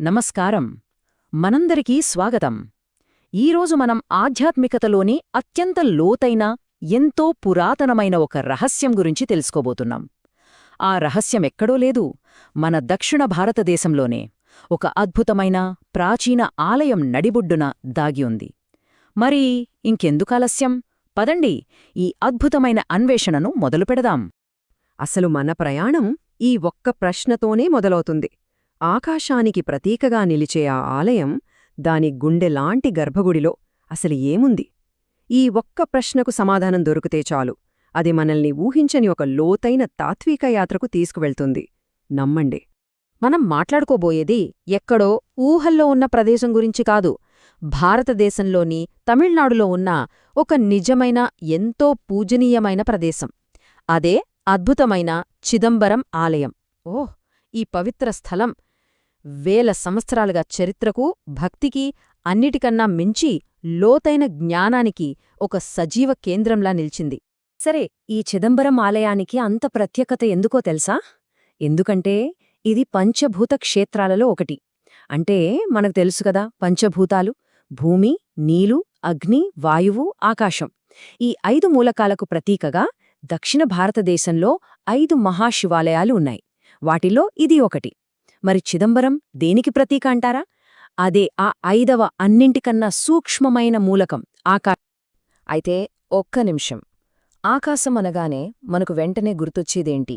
నమస్కారం. మనందరికీ స్వాగతం. ఈరోజు మనం ఆధ్యాత్మికతలోని అత్యంత లోతైన ఎంతో పురాతనమైన ఒక రహస్యం గురించి తెలుసుకోబోతున్నాం. ఆ రహస్యం ఎక్కడో లేదు మన దక్షిణ భారతదేశంలోనే ఒక అద్భుతమైన ప్రాచీన ఆలయం నడిబొడ్డున దాగి ఉంది. మరి ఇంకెందుకాలస్యం పదండి ఈ అద్భుతమైన అన్వేషణను మొదలుపెడదాం. అసలు మన ప్రయాణం ఈ ఒక్క ప్రశ్నతోనే మొదలవుతుంది. ఆకాశానికి ప్రతీకగా నిలిచే ఆ ఆలయం దాని గుండెలాంటి గర్భగుడిలో అసలు ఏముంది? ఈ ఒక్క ప్రశ్నకు సమాధానం దొరికితే చాలు. అది మనల్ని ఊహించని ఒక లోతైన తాత్విక యాత్రకు తీసుకువెళ్తుంది. నమ్మండి. మనం మాట్లాడుకోబోయేది ఎక్కడో ఊహల్లో ఉన్న ప్రదేశం గురించి కాదు. భారతదేశంలోని తమిళనాడులో ఉన్న ఒక నిజమైన ఎంతో పూజనీయమైన ప్రదేశం. అదే అద్భుతమైన చిదంబరం ఆలయం. ఓహ్! ఈ పవిత్ర స్థలం వేల సంవత్సరాలుగా చరిత్రకు భక్తికి అన్నిటికన్నా మించి లోతైన జ్ఞానానికి ఒక సజీవ కేంద్రంలా నిలిచింది. సరే ఈ చిదంబరం ఆలయానికి అంత ప్రత్యేకత ఎందుకో తెలుసా? ఎందుకంటే ఇది పంచభూత క్షేత్రాలలో ఒకటి. అంటే మనకు తెలుసు కదా పంచభూతాలు భూమి నీలు అగ్ని వాయువు ఆకాశం. ఈ ఐదు మూలకాలకు ప్రతీకగా దక్షిణ భారతదేశంలో ఐదు మహాశివాలయాలు ఉన్నాయి. వాటిలో ఇది ఒకటి. మరి చిదంబరం దేనికి ప్రతీక అంటారా? అదే ఆ ఐదవ అన్నింటికన్నా సూక్ష్మమైన మూలకం ఆకా. అయితే ఒక్క నిమిషం. ఆకాశం అనగానే మనకు వెంటనే గుర్తొచ్చేదేంటి?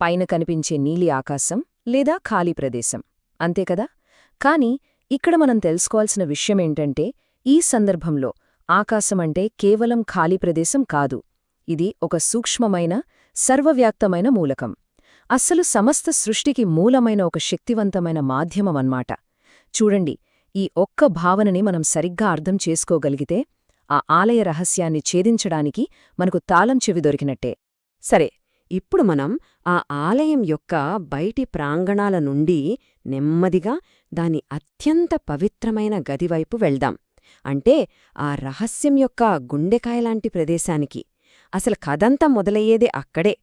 పైన కనిపించే నీలి ఆకాశం లేదా ఖాళీ ప్రదేశం. అంతేకదా కాని ఇక్కడ మనం తెలుసుకోవాల్సిన విషయమేంటంటే ఈ సందర్భంలో ఆకాశమంటే కేవలం ఖాళీ ప్రదేశం కాదు. ఇది ఒక సూక్ష్మమైన సర్వవ్యాప్తమైన మూలకం. అస్సలు సమస్త సృష్టికి మూలమైన ఒక శక్తివంతమైన మాధ్యమమన్మాట. చూడండి ఈ ఒక్క భావనని మనం సరిగ్గా అర్థం చేసుకోగలిగితే ఆ ఆలయ రహస్యాన్ని ఛేదించడానికి మనకు తాళం చెవి దొరికినట్టే. సరే ఇప్పుడు మనం ఆ ఆలయం యొక్క బయటి ప్రాంగణాల నుండి నెమ్మదిగా దాని అత్యంత పవిత్రమైన గదివైపు వెళ్దాం. అంటే ఆ రహస్యం యొక్క గుండెకాయలాంటి ప్రదేశానికి. అసలు కథంతా మొదలయ్యేదే అక్కడే.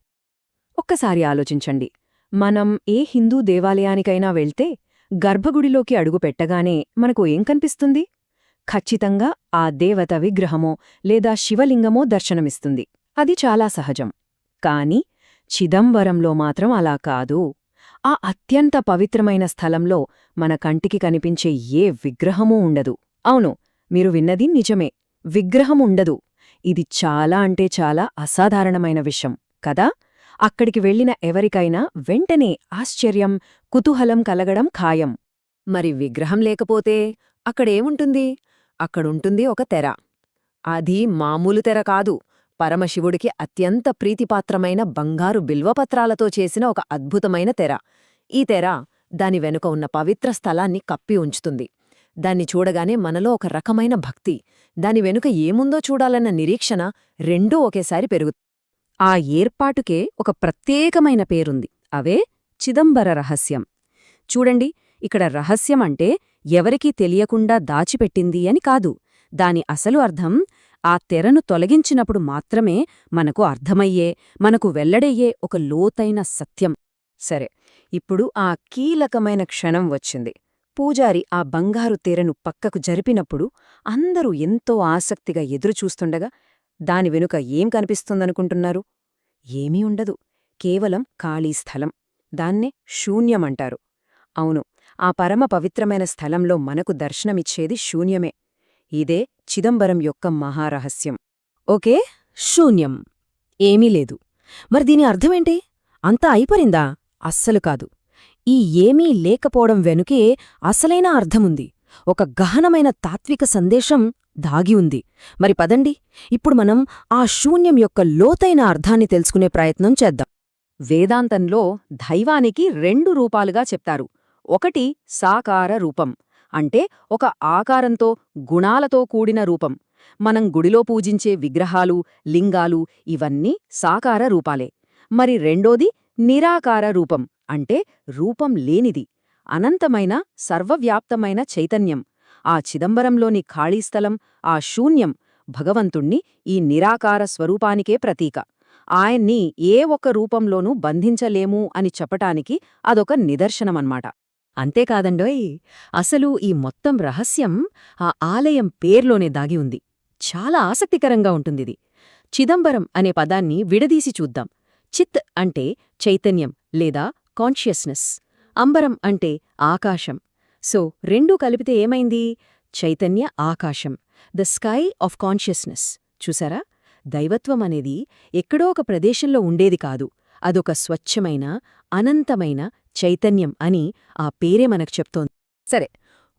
ఒక్కసారి ఆలోచించండి. మనం ఏ హిందూ దేవాలయానికైనా వెళ్తే గర్భగుడిలోకి అడుగుపెట్టగానే మనకు ఏం కనిపిస్తుంది? ఖచ్చితంగా ఆ దేవత విగ్రహమో లేదా శివలింగమో దర్శనమిస్తుంది. అది చాలా సహజం. కాని చిదంబరంలో మాత్రం అలా కాదు. ఆ అత్యంత పవిత్రమైన స్థలంలో మన కంటికి కనిపించే ఏ విగ్రహమూ ఉండదు. అవును మీరు విన్నది నిజమే. విగ్రహముండదు ఇది చాలా అంటే చాలా అసాధారణమైన విషయం కదా? అక్కడికి వెళ్ళిన ఎవరికైనా వెంటనే ఆశ్చర్యం కుతూహలం కలగడం ఖాయం. మరి విగ్రహం లేకపోతే అక్కడేముంటుంది? అక్కడుంటుంది ఒక తెర. అది మామూలు తెర కాదు. పరమశివుడికి అత్యంత ప్రీతిపాత్రమైన బంగారు బిల్వపత్రాలతో చేసిన ఒక అద్భుతమైన తెర. ఈ తెర దాని వెనుక ఉన్న పవిత్ర స్థలాన్ని కప్పి ఉంచుతుంది. దాన్ని చూడగానే మనలో ఒక రకమైన భక్తి. దాని వెనుక ఏముందో చూడాలన్న నిరీక్షణ రెండూ ఒకేసారి పెరుగుతుంది ఆ ఏర్పాటుకే ఒక ప్రత్యేకమైన పేరుంది. అవే చిదంబర రహస్యం. చూడండి ఇక్కడ రహస్యం అంటే ఎవరికీ తెలియకుండా దాచిపెట్టింది అని కాదు. దాని అసలు అర్థం ఆ తెరను తొలగించినప్పుడు మాత్రమే మనకు అర్థమయ్యే మనకు వెల్లడయ్యే ఒక లోతైన సత్యం. సరే ఇప్పుడు ఆ కీలకమైన క్షణం వచ్చింది. పూజారి ఆ బంగారు తెరను పక్కకు జరిపినప్పుడు అందరూ ఎంతో ఆసక్తిగా ఎదురుచూస్తుండగా దాని వెనుక ఏం కనిపిస్తుందనుకుంటున్నారు? ఏమీ ఉండదు. కేవలం ఖాళీ స్థలం. దాన్నే శూన్యమంటారు. అవును ఆ పరమ పవిత్రమైన స్థలంలో మనకు దర్శనమిచ్చేది శూన్యమే. ఇదే చిదంబరం యొక్క మహారహస్యం. ఓకే? శూన్యం. ఏమీ లేదు. మరి దీని అర్థమేంటి? అంతా అయిపోయిందా? అస్సలు కాదు. ఈ ఏమీ లేకపోవడం వెనుకే అసలైన అర్థముంది. ఒక గహనమైన తాత్విక సందేశం దాగి ఉంది. మరి పదండి ఇప్పుడు మనం ఆ శూన్యం యొక్క లోతైన అర్థాన్ని తెలుసుకునే ప్రయత్నం చేద్దాం. వేదాంతంలో దైవానికి రెండు రూపాలుగా చెప్తారు. ఒకటి సాకార రూపం అంటే ఒక ఆకారంతో గుణాలతో కూడిన రూపం. మనం గుడిలో పూజించే విగ్రహాలు లింగాలు ఇవన్నీ సాకార రూపాలే. మరి రెండోది నిరాకార రూపం అంటే రూపం లేనిది. అనంతమైన సర్వవ్యాప్తమైన చైతన్యం. ఆ చిదంబరంలోని ఖాళీస్థలం ఆ శూన్యం భగవంతుణ్ణి ఈ నిరాకార స్వరూపానికే ప్రతీక. ఆయన్ని ఏ ఒక్క రూపంలోనూ బంధించలేము అని చెప్పటానికి అదొక నిదర్శనమన్మాట అంతేకాదండోయ్ అసలు ఈ మొత్తం రహస్యం ఆ ఆలయం పేర్లోనే దాగి ఉంది. చాలా ఆసక్తికరంగా ఉంటుందిది. చిదంబరం అనే పదాన్ని విడదీసి చూద్దాం. చిత్ అంటే చైతన్యం లేదా కాన్షియస్నెస్. అంబరం అంటే ఆకాశం. సో రెండూ కలిపితే ఏమైంది? చైతన్య ఆకాశం. The sky of consciousness. చూసారా? దైవత్వం అనేది ఎక్కడో ఒక ప్రదేశంలో ఉండేది కాదు. అదొక స్వచ్ఛమైన అనంతమైన చైతన్యం అని ఆ పేరే మనకు చెప్తోంది. సరే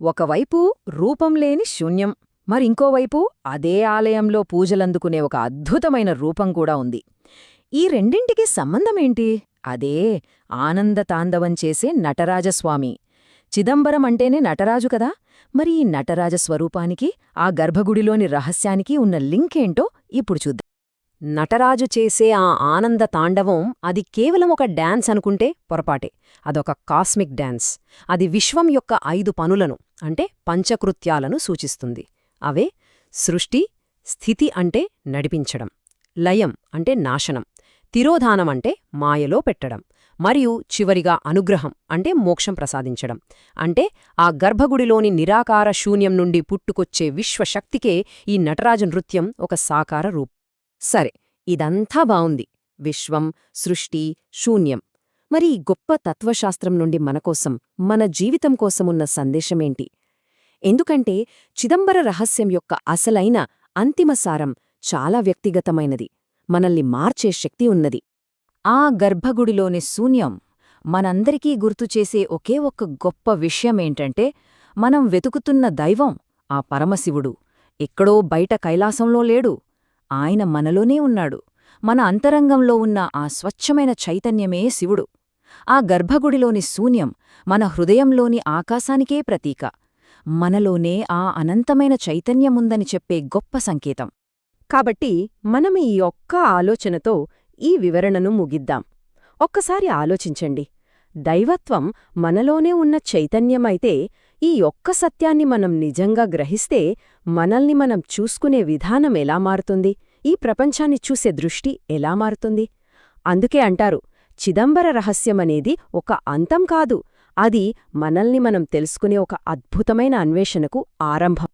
ఒకవైపు రూపం లేని శూన్యం మరింకోవైపు అదే ఆలయంలో పూజలందుకునే ఒక అద్భుతమైన రూపం కూడా ఉంది. ఈ రెండింటికి సంబంధమేంటి అదే ఆనందతాండవం చేసే నటరాజస్వామి. చిదంబరం అంటేనే నటరాజు కదా? మరి ఈ నటరాజ స్వరూపానికి ఆ గర్భగుడిలోని రహస్యానికి ఉన్న లింకేంటో ఇప్పుడు చూద్దాం. నటరాజు చేసే ఆ ఆనంద తాండవం అది కేవలం ఒక డ్యాన్స్ అనుకుంటే పొరపాటే. అదొక కాస్మిక్ డాన్స్. అది విశ్వం యొక్క ఐదు పనులను అంటే పంచకృత్యాలను సూచిస్తుంది. అవే సృష్టి స్థితి అంటే నడిపించడం. లయం అంటే నాశనం. తిరోధానమంటే మాయలో పెట్టడం మరియు చివరిగా అనుగ్రహం అంటే మోక్షం ప్రసాదించడం. అంటే ఆ గర్భగుడిలోని నిరాకార శూన్యం నుండి పుట్టుకొచ్చే విశ్వశక్తికే ఈ నటరాజ నృత్యం ఒక సాకార రూపం. సరే ఇదంతా బావుంది. విశ్వం సృష్టి శూన్యం. మరి ఈ గొప్ప తత్వశాస్త్రం నుండి మనకోసం మన జీవితం కోసమున్న సందేశమేంటి? ఎందుకంటే చిదంబర రహస్యం యొక్క అసలైన అంతిమ సారం చాలా వ్యక్తిగతమైనది. మనల్ని మార్చే శక్తి ఉన్నది. ఆ గర్భగుడిలోని శూన్యం మనందరికీ గుర్తుచేసే ఒకే ఒక్క గొప్ప విషయమేంటంటే మనం వెతుకుతున్న దైవం ఆ పరమశివుడు. ఎక్కడో బయట కైలాసంలో లేడు. ఆయన మనలోనే ఉన్నాడు. మన అంతరంగంలో ఉన్న ఆ స్వచ్ఛమైన చైతన్యమే శివుడు. ఆ గర్భగుడిలోని శూన్యం మన హృదయంలోని ఆకాశానికే ప్రతీక. మనలోనే ఆ అనంతమైన చైతన్యముందని చెప్పే గొప్ప సంకేతం. కాబట్టి మనం ఈ ఒక్క ఆలోచనతో ఈ వివరణను ముగిద్దాం. ఒక్కసారి ఆలోచించండి. దైవత్వం మనలోనే ఉన్న చైతన్యమైతే ఈ ఒక్క సత్యాన్ని మనం నిజంగా గ్రహిస్తే మనల్ని మనం చూసుకునే విధానం ఎలా మారుతుంది? ఈ ప్రపంచాన్ని చూసే దృష్టి ఎలా మారుతుంది? అందుకే అంటారు చిదంబర రహస్యమనేది ఒక అంతం కాదు. అది మనల్ని మనం తెలుసుకునే ఒక అద్భుతమైన అన్వేషణకు ఆరంభం.